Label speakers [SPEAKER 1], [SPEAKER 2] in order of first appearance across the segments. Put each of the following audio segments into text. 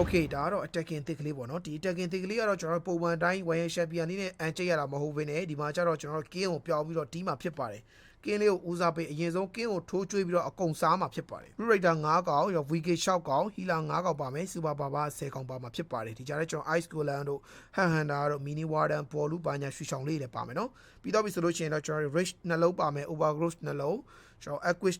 [SPEAKER 1] Okay ဒါကတော့ attacking တစ်ကလေးပေါ့နော်ဒီ attacking တစ်ကလေးကတော့ကျွန်တော်တို့ပုံမှန်တိုင်း wire champion လေးနဲ့အန်ချိတ်ရတာမဟုတ်ဘဲနဲ့ဒီမှာကျတော့ကျွန်တော်တို့ king ကိုပြောင်းပြီးတော့တီးမှာဖြစ်ပါတယ် king လေးကိုဦးစားပေးအရင်ဆုံး king ကိုထိုးကျွေးပြီးတော့အကုန်စားမှာဖြစ်ပါတယ် blue rider 9កောင်ရော vk 6កောင် healer 9កောင်ပါမယ် super baba 10កောင်ပါမှာဖြစ်ပါတယ်ဒီကြားထဲကျွန်တော် ice golem တို့ hand hunter တို့ mini warden ပေါ်လူပါညာရွှေချောင်လေးတွေလည်းပါမယ်နော်ပြီးတော့ပြီဆိုလို့ရှိရင်တော့ကျွန်တော်တို့ rage နှလုံးပါမယ် overgrowth နှလုံးကျွန်တော် aquis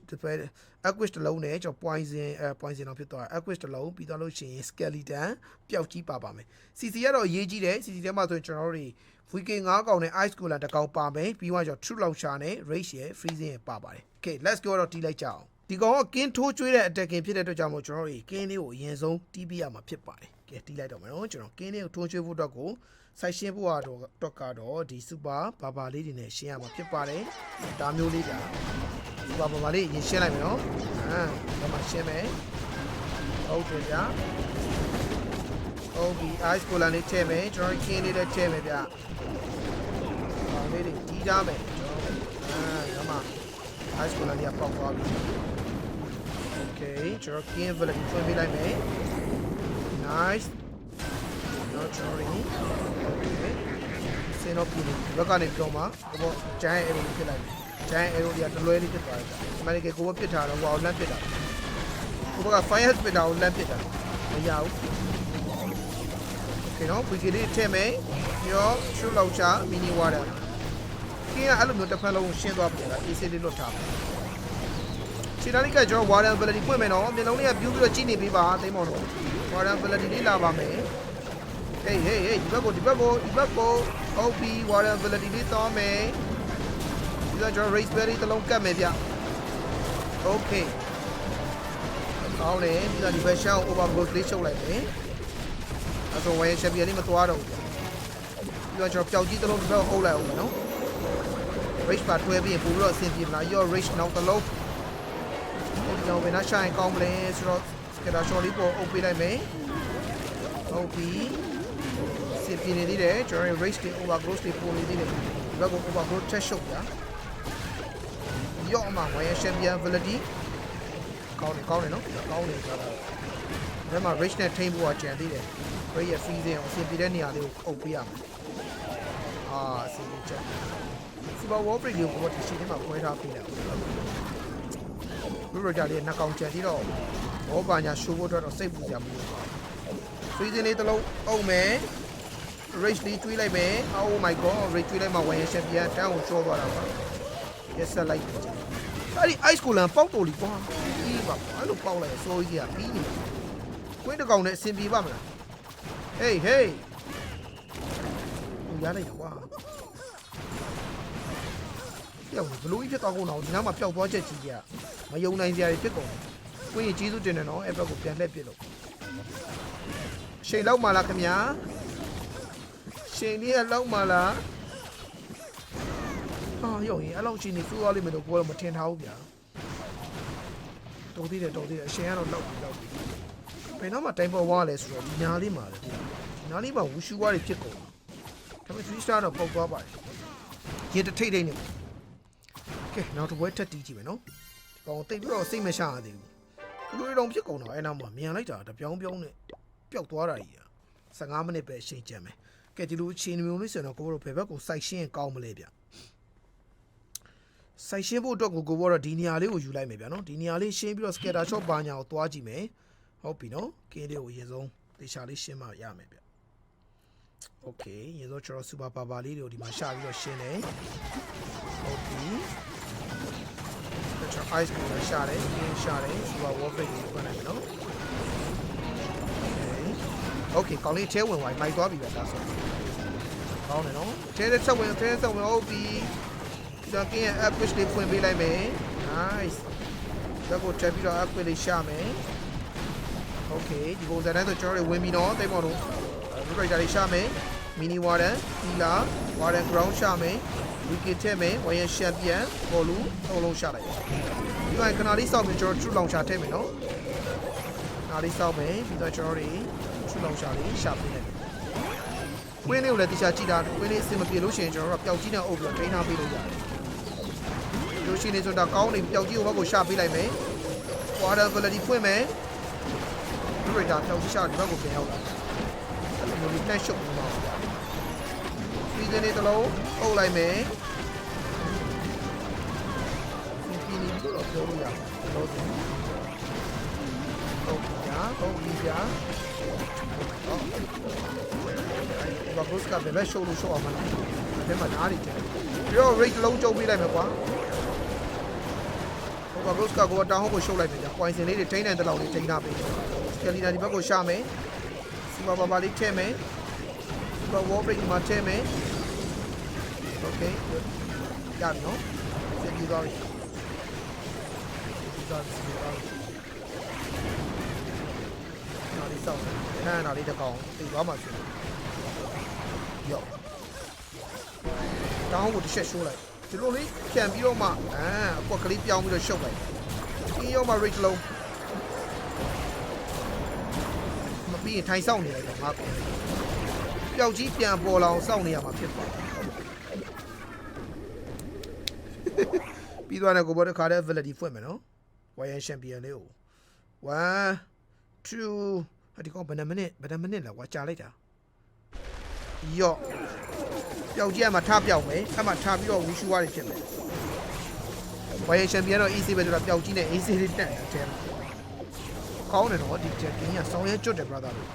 [SPEAKER 1] aquis တစ်လုံးနဲ့ကျွန်တော် poison အဲ poison တော့ဖြစ်သွားတယ် aquis တစ်လုံးပြီးတော့လို့ရှိရင် skeleton ပျောက်ကြီးပါပါမယ် CC ကတော့အရေးကြီးတယ် CC ထဲမှာဆိုရင်ကျွန်တော်တို့တွေ VK 9កောင်နဲ့ ice cooler တစ်កောင်ပါမယ်ပြီးတော့ကျွန်တော် true launcher နဲ့ rage ရဲ့ freezing ရဲ့ပါပါတယ် okay let's go တော့တီးလိုက်ကြအောင်ဒီကောင်ကကင်းထိုးကျွေးတဲ့ attacking ဖြစ်တဲ့အတွက်ကြောင့်မို့ကျွန်တော်တို့ကင်းလေးကိုအရင်ဆုံးတီးပြရမှာဖြစ်ပါတယ်ကဲတီးလိုက်တော့မယ်နော်ကျွန်တော်ကင်းလေးကိုထိုးကျွေးဖို့အတွက်ကိုစိုက်ရှင်းဖို့ကတော့တော့ကတော့ဒီ super ဘာဘာလေးတွေနဲ့ရှင်းရမှာဖြစ်ပါတယ်ဒါမျိုးလေးကြာ super ဘာဘာလေးရင်ရှင်းလိုက်မယ်နော်အာဒါမှရှင်းမယ်ဟုတ်တယ်ဗျာ ဟုတ်ပြီ ice cooler လေးထည့်မယ်ကျွန်တော်ကင်းလေးလည်းထည့်မယ်ဗျာဘာလေးတွေတီးကြမယ်ကျွန်တော်အာဒါမှ ice cooler လေးကပေါက်သွားပြီ okay ကျွန်တော် king village ဖွင့်ပေးလိုက်မယ် nice nurturing okay စင်တော့ပြီဘက်ကနေပြောမှာဘောဂျိုင်းအဲ့လိုဖြစ်လိုက်တယ်ဂျိုင်းအဲ့လိုတွေကတလွဲလေးဖြစ်သွားတယ်ဒီမှာလေကိုဘပစ်ထားတော့ဟိုအောင်လန့်ပစ်တာကိုဘက fire ပစ်တာကိုလန့်ပစ်တာမရဘူး okay နော် wiki လေးထည့်မယ်ပြီးတော့ shoot launcher mini water ကင်းကအဲ့လိုမျိုးတစ်ဖက်လုံးရှင်းသွားပြီလား AC လေးလွတ်ထားမယ်ခြေတန်းလေးကကျွန်တော် water ability ဖွင့်မယ်နော်မျက်လုံးလေးကပြူးပြီးတော့ကြည့်နေပေးပါသိမ်းမောင်တို့ water ability လေးလာပါမယ် hey hey hey ဒီဘက်ကိုဒီဘက်ကိုဒီဘက်ကို OP water ability လေးတောင်းမယ်ပြီးတော့ကျွန်တော် race berry တစ်လုံးကတ်မယ်ဗျ okay ကောင်းတယ်ပြီးတော့ဒီဘက်ရှောင်း overgrowth လေးချုပ်လိုက်မယ် အဲ့တော့ဝယ် champion လေးမသွားတော့ဘူးပြီးတော့ကျွန်တော်ပျောက်ကြီးတစ်လုံးတစ်ဘက်အုပ်လိုက်အောင်မယ်နော် race ပါတွဲပြီးရင်ပို့ပြီးတော့အဆင်ပြေမလား your race နောက်တစ်လုံးဟိုဒီကောင်ဘယ်နှရှိုင်းကောင်းမလဲဆိုတော့ scatter shot လေးပေါ်အုပ်ပေးလိုက်မယ်ဟုတ်ပြီအဆင်ပြေနေသေးတယ်ကျွန်တော် race တွေ overgrowth တွေပို့နေသေးတယ်ဒီဘက်က overgrowth ချက်ရှုပ်ပြရော့မှာဝယ် champion ability ကောင်းတယ်ကောင်းတယ်နော်ကောင်းတယ်ဆိုတာ ဒါမှ race နဲ့ထိန်းဖို့ကကြံသေးတယ် race ရဲ့ freezing အောင်အဆင်ပြေတဲ့နေရာလေးကိုအုပ်ပေးရမယ်အာအဆင်ပြေချက် Super War Break ကိုဘာလို့ဒီချိန်မှာခွဲထားပေးလဲလူရကြလေးနှစ်ကောင်ကြံပြီးတော့ဘောပါညာရှိုးဖို့အတွက်တော့စိတ်ပူစရာမလိုပါဘူး။ freezing လေးတစ်လုံးအုပ်မယ် rage လေးကျွေးလိုက်မယ် oh my god rage ကျွေးလိုက်မှဝိုင်းရ champion တန်းကိုကျော်သွားတာပါ yes ဆက်လိုက်တယ်အဲ့ဒီ ice cooler ပေါက်တော်လीကွာပြီးပါအဲ့လိုပေါက်လိုက်ဆိုကြီးကပြီးနေ ကွင်းတစ်ကောင်နဲ့အဆင်ပြေပါမလား hey hey ဟိုရလိုက်ကွာပျောက်ဘလို့ဖြစ်သွားကုန်တော့ဒီနောက်မှာပျောက်သွားချက်ကြီးကြီးကမယုံနိုင်စရာတွေဖြစ်ကုန်ကိုရင်ကျေးဇူးတင်တယ်နော်အဲ့ဘက်ကိုပြန်လှည့်ပြစ်လို့ချိန်လောက်မှလားခင်ဗျာချိန်လေးကလောက်မှလားဟာရုံရင်အဲ့လောက်ချိန်နေစိုးရလိမ့်မယ်လို့ကိုကတော့မထင်ထားဘူးဗျာတော်သေးတယ်တော်သေးတယ်အရှင်ကတော့လောက်ပြီလောက်ပြီ ဘယ်တော့မှတိုင်ပေါ်ဝါလဲဆိုတော့ဒီညာလေးမှာလေဒီညာလေးမှာဝူရှူဝါတွေဖြစ်ကုန်ဒါပေမဲ့3 star တော့ပုတ်သွားပါတယ်ရေတထိတ်ထိတ်နေကဲနောက်တစ်ပွဲထပ်တီးကြည့်မယ်နော်ဒီကောင်တိတ်ပြီးတော့စိတ်မရှာရသေးဘူးလူတွေတော့ဖြစ်ကုန်တော့အဲ့နောက်မှာမြန်လိုက်တာတပြောင်းပြောင်းနဲ့ပျောက်သွားတာကြီးอ่ะ15မိနစ်ပဲအချိန်ကျန်မယ်ကဲဒီလိုအချိန်မျိုးလေးဆိုတော့ကိုဘောတို့ဘယ်ဘက်ကိုစိုက်ရှင်းရင်ကောင်းမလဲဗျစိုက်ရှင်းဖို့အတွက်ကိုကိုဘောတော့ဒီနေရာလေးကိုယူလိုက်မယ်ဗျာနော်ဒီနေရာလေးရှင်းပြီးတော့ scatter shot ဘာညာကိုသွားကြည့်မယ် ဟုတ်ပြီနော်ကင်းလေးကိုအရင်ဆုံးတေချာလေးရှင်းမှရမယ်ဗျโอเคရေစောကျွန်တော်စူပါပါပါလေးတွေကိုဒီမှာရှာပြီးတော့ရှင်းတယ်ဟုတ်ပြီ ကျွန်တော် ice ကိုလည်းရှာတယ် game ရှာတယ် super wall break ကိုဖွင့်လိုက်မယ်နော် okay okay ကောင်းလေးထဲဝင်သွားပြီမိုက်သွားပြီပဲဒါဆိုကောင်းတယ်နော်ထဲထဲဆက်ဝင်ထဲထဲဆက်ဝင်ဟုတ်ပြီကျွန်တော် game ရဲ့ app push လေးဖွင့်ပေးလိုက်မယ် nice ဒါကိုတက်ပြီးတော့ app လေးရှာမယ် okay ဒီပုံစံတိုင်းဆိုကျွန်တော်တို့ဝင်ပြီးတော့တိတ်မော်တို့ rotor လေးရှာမယ် mini warden healer warden ground ရှာမယ် wicket ထည့်မယ် wire champion ဘောလုံးအလုံးရှာလိုက်ဒီမှာခဏလေးစောက်ပြီးကျွန်တော် true launcher ထည့်မယ်နော်ခဏလေးစောက်မယ်ပြီးတော့ကျွန်တော်တွေ true launcher လေးရှာပေးလိုက်မယ်ကွင်းလေးကိုလည်းတရားကြည့်တာကွင်းလေးအဆင်မပြေလို့ရှိရင်ကျွန်တော်တို့ကပျောက်ကြီးနဲ့အုပ်ပြီးတော့ train ထားပေးလို့ရတယ်လို့ရှိနေဆိုတာကောင်းနေပျောက်ကြီးကိုဘက်ကိုရှာပေးလိုက်မယ် water ability ဖွင့်မယ် Right တာပျောက်ကြီးရှာဒီဘက်ကိုပြန်ရောက်လာအဲ့လိုမျိုးတက်ရှုပ်နေမှာပါပြီးတဲ့နေ့တစ်လုံးအုပ်လိုက်မယ်ဒီပြည်နေပြီးတော့ပြောလို့ရပါတယ်လို့ဆိုဟုတ်ကြဟုတ်ပြီကြာဟုတ်ဘာဘုစကဘယ်ရှုပ်လို့ရှုပ်အောင်မလားအဲ့မှာဓာတ်တွေကျတယ်ပြီးတော့ rate လုံးကျုံပေးလိုက်မယ်ကွာဟိုကဘုစကကိုတောင်းဟုတ်ကိုရှုပ်လိုက်မယ်ကြာ point စင်လေးတွေထိန်းနိုင်တဲ့လောက်လေးထိန်းထားပေးတယ်စ ကယ်လီနာဒီဘက်ကိုရှာမယ်စီပါပါပါလေးထည့်မယ်စီပါ wall break မှာထည့်မယ် okay ရပြီနော်ဆက်ပြီးသွားပြီပြီးသွားပြီပြီးသွားပြီနားလေးစောင့်နေနားလေးတစ်ကောင်သိသွားမှဖြစ်ရော့တောင်းကိုတစ်ချက်ရှိုးလိုက်ဒီလိုလေးပြန်ပြီးတော့မှအာအကွက်ကလေးပြောင်းပြီးတော့ရှုပ်လိုက်ဒီရောမှ rate လုံး ပြီးရင်ထိုင်ဆောင်နေလိုက်တော့ငါပျောက်ကြီးပြန်ပေါ်လာအောင်စောင့်နေရမှာဖြစ်သွားတယ်ပြီးသွားတဲ့ကိုဘောတခါတဲ့ validity ဖွင့်မယ်နော် YN champion လေးကို1 2အဒီကောင်ဘယ်နှမိနစ်ဘယ်နှမိနစ်လဲကွာကြာလိုက်တာယော့ပျောက်ကြီးကမှထားပျောက်မယ်အဲ့မှထားပြီးတော့ဝူရှူဝါးတွေဖြစ်မယ် YN champion တော့ easy ပဲဆိုတာပျောက်ကြီးနဲ့ easy လေးတက်တယ်တဲ့ ကောင်းတယ်နော်ဒီ champion ကဆောင်းရဲကျွတ်တယ် brother တို့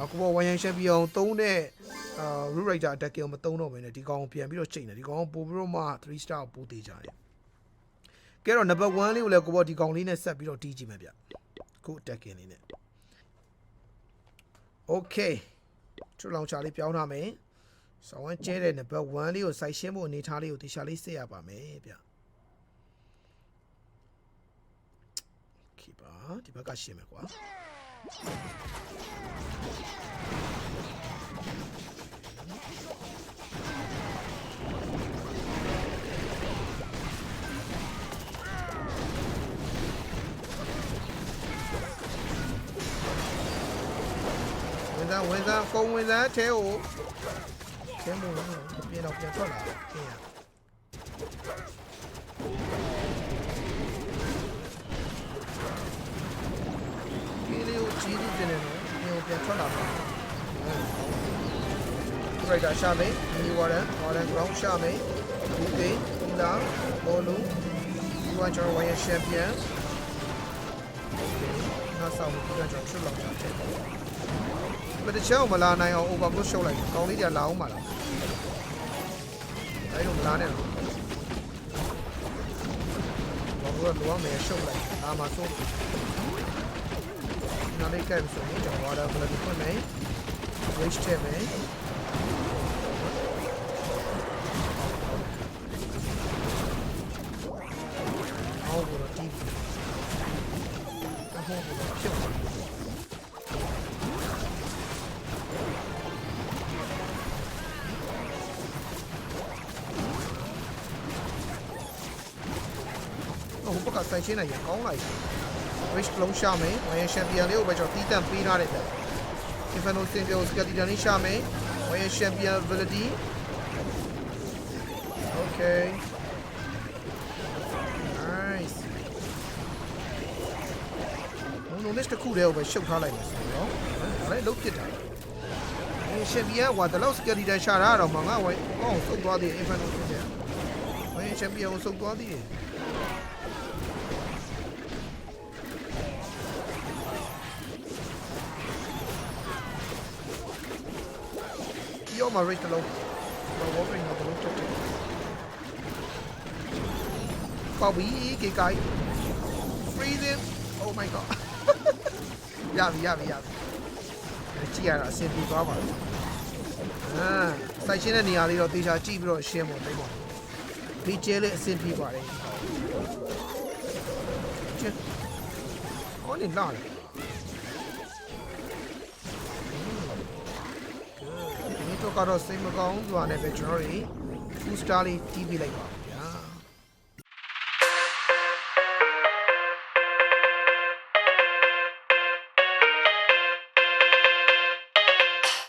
[SPEAKER 1] အခုဘော YN champion သုံးတဲ့အာ root rider attack ကိုမသုံးတော့ဘဲနဲ့ဒီကောင်ကိုပြန်ပြီးတော့ချိန်တယ်ဒီကောင်ကိုပို့ပြီးတော့မှ3 star ကိုပို့သေးကြတယ်ကဲတော့ number 1လေးကိုလည်းကိုဘောဒီကောင်လေးနဲ့ဆက်ပြီးတော့တီးကြည့်မယ်ဗျခု attacking လေးနဲ့ okay ထူလောင်ချာလေးပြောင်းထားမယ်ဆောင်းဝမ်းကျဲတဲ့ number 1လေးကိုစိုက်ရှင်းဖို့အနေထားလေးကိုတေချာလေးစစ်ရပါမယ်ဗျ okay ပါဒီဘက်ကရှင်းမယ်ကွာဝင်စားဝင်စားကုံဝင် ကိုကြီးနေတယ်နော်ပြန်ထွက်လာပါရိုက်တာရှာမယ်ဒီဝါရန်ဝါရန် ground ရှာမယ်ဒီကိဒီလာဘောလုံးဒီဝါကျော်ဝိုင်းချန်ပီယံနောက်ဆောင်ပြီးတော့ကျွန်တော်ထွက်လာတယ်ဘယ်တချောင်းမလာနိုင်အောင် overblow ရှုပ်လိုက်ကောင်းလေးတွေလာအောင်ပါလားအဲ့လိုမလာနဲ့တော့ဘာလို့တော့မယ်ရှုပ်လိုက်အာမဆုံး နားလေးကဲဆိုရင်ကျွန်တော် water ဘယ်လိုဖွင့်မယ် waste ထည့်မယ်အော်ဘော rich လုံးရှာမယ်ဝိုင်းချန်ပီယံလေးကိုပဲကျွန်တော်တီးတန့်ပေးထားတယ်ဗျ Inferno Single Skeleton လေးရှာမယ်ဝိုင်းချန်ပီယံ ability Okay Nice ဘုံလုံး list တစ်ခုတည်းကိုပဲရှုပ်ထားလိုက်မယ်ဆိုတော့ဒါလည်းလုံးပစ်တာအဲချန်ပီယံကတလောက် skeleton ရှာတာတော့မှငါဝိုင်းကောင်းဆုတ်သွားသေး Inferno Single ဝိုင်းချန်ပီယံကိုဆုတ်သွားသေးတယ် Yo, my rate low. My water in the low to take. Bobby, cái cái. Freeze him. Oh my god. ရပြီရပြီရပြီကြည့်ရတာအဆင်ပြေသွားပါလားအာစိုက်ရှင်းတဲ့နေရာလေးတော့တေချာကြည့်ပြီးတော့ရှင်းဖို့တိတ်ပါဒီကျဲလေးအဆင်ပြေပါတယ်ကျဲဟောနေလာတယ် ကတော့စိတ်မကောင်းစွာနဲ့ပဲကျွန်တော်တို့2 star လေးတီးပေးလိုက်ပါ